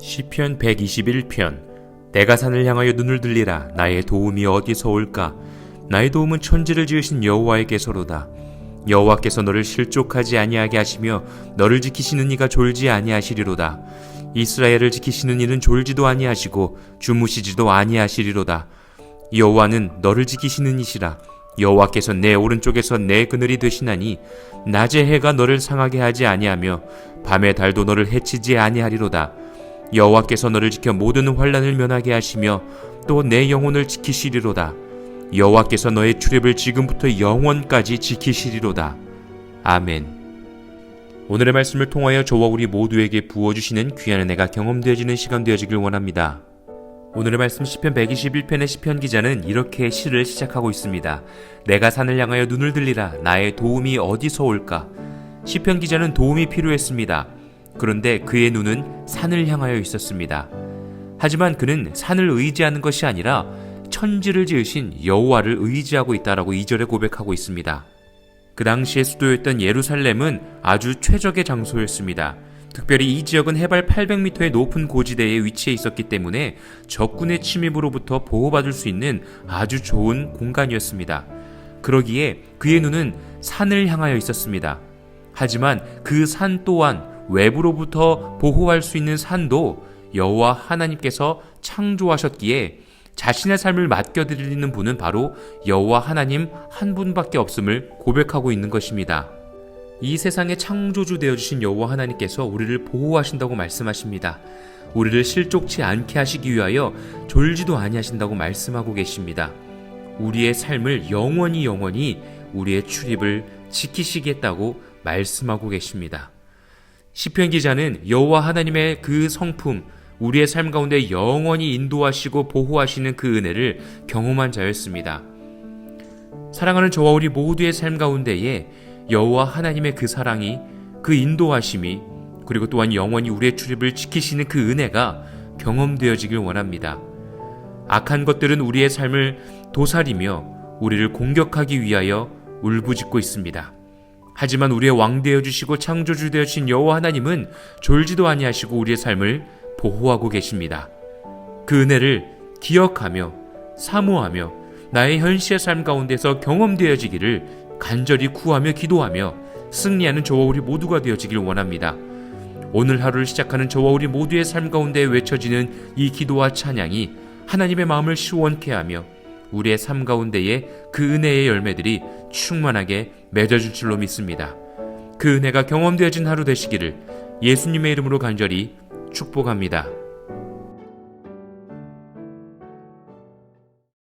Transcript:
시편 121편. 내가 산을 향하여 눈을 들리라. 나의 도움이 어디서 올까? 나의 도움은 천지를 지으신 여호와에게서로다. 여호와께서 너를 실족하지 아니하게 하시며 너를 지키시는 이가 졸지 아니하시리로다. 이스라엘을 지키시는 이는 졸지도 아니하시고 주무시지도 아니하시리로다. 여호와는 너를 지키시는 이시라. 여호와께서 내 오른쪽에서 내 그늘이 되시나니 낮의 해가 너를 상하게 하지 아니하며 밤의 달도 너를 해치지 아니하리로다 여호와께서 너를 지켜 모든 환란을 면하게 하시며 또 내 영혼을 지키시리로다 여호와께서 너의 출입을 지금부터 영원까지 지키시리로다 아멘 오늘의 말씀을 통하여 저와 우리 모두에게 부어주시는 귀한 은혜가 경험되어지는 시간 되어지길 원합니다. 오늘의 말씀 시편 121편의 시편 기자는 이렇게 시를 시작하고 있습니다. 내가 산을 향하여 눈을 들리라 나의 도움이 어디서 올까? 시편 기자는 도움이 필요했습니다. 그런데 그의 눈은 산을 향하여 있었습니다. 하지만 그는 산을 의지하는 것이 아니라 천지를 지으신 여호와를 의지하고 있다라고 2절에 고백하고 있습니다. 그 당시의 수도였던 예루살렘은 아주 최적의 장소였습니다. 특별히 이 지역은 해발 800m의 높은 고지대에 위치해 있었기 때문에 적군의 침입으로부터 보호받을 수 있는 아주 좋은 공간이었습니다. 그러기에 그의 눈은 산을 향하여 있었습니다. 하지만 그 산 또한 외부로부터 보호할 수 있는 산도 여호와 하나님께서 창조하셨기에 자신의 삶을 맡겨드리는 분은 바로 여호와 하나님 한 분밖에 없음을 고백하고 있는 것입니다. 이 세상의 창조주 되어주신 여호와 하나님께서 우리를 보호하신다고 말씀하십니다. 우리를 실족치 않게 하시기 위하여 졸지도 아니하신다고 말씀하고 계십니다. 우리의 삶을 영원히 영원히 우리의 출입을 지키시겠다고 말씀하고 계십니다. 시편 기자는 여호와 하나님의 그 성품, 우리의 삶 가운데 영원히 인도하시고 보호하시는 그 은혜를 경험한 자였습니다. 사랑하는 저와 우리 모두의 삶 가운데에 여호와 하나님의 그 사랑이 그 인도하심이 그리고 또한 영원히 우리의 출입을 지키시는 그 은혜가 경험되어지길 원합니다. 악한 것들은 우리의 삶을 도사리며 우리를 공격하기 위하여 울부짖고 있습니다. 하지만 우리의 왕 되어 주시고 창조주 되어신 여호와 하나님은 졸지도 아니하시고 우리의 삶을 보호하고 계십니다. 그 은혜를 기억하며 사모하며 나의 현실의 삶 가운데서 경험되어지기를 간절히 구하며 기도하며 승리하는 저와 우리 모두가 되어지길 원합니다. 오늘 하루를 시작하는 저와 우리 모두의 삶 가운데 외쳐지는 이 기도와 찬양이 하나님의 마음을 시원케 하며 우리의 삶 가운데에 그 은혜의 열매들이 충만하게 맺어질 줄로 믿습니다. 그 은혜가 경험되어진 하루 되시기를 예수님의 이름으로 간절히 축복합니다.